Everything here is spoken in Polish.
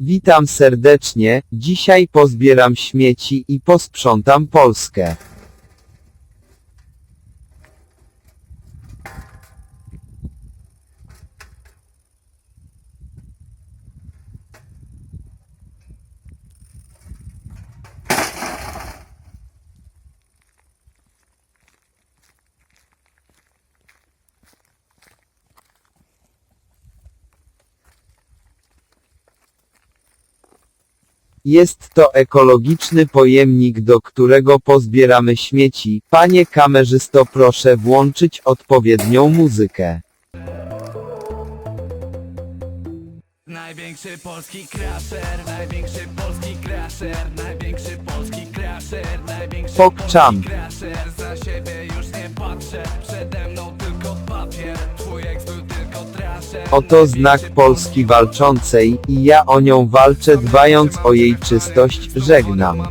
Witam serdecznie, dzisiaj pozbieram śmieci i posprzątam Polskę. Jest to ekologiczny pojemnik, do którego pozbieramy śmieci. Panie kamerzysto, proszę włączyć odpowiednią muzykę. Największy polski crasher, największy polski crasher, największy polski crasher, największy Pokczam. polski crasher, za siebie już nie patrzę, przede mną Oto znak Polski walczącej i ja o nią walczę dbając o jej czystość, żegnam.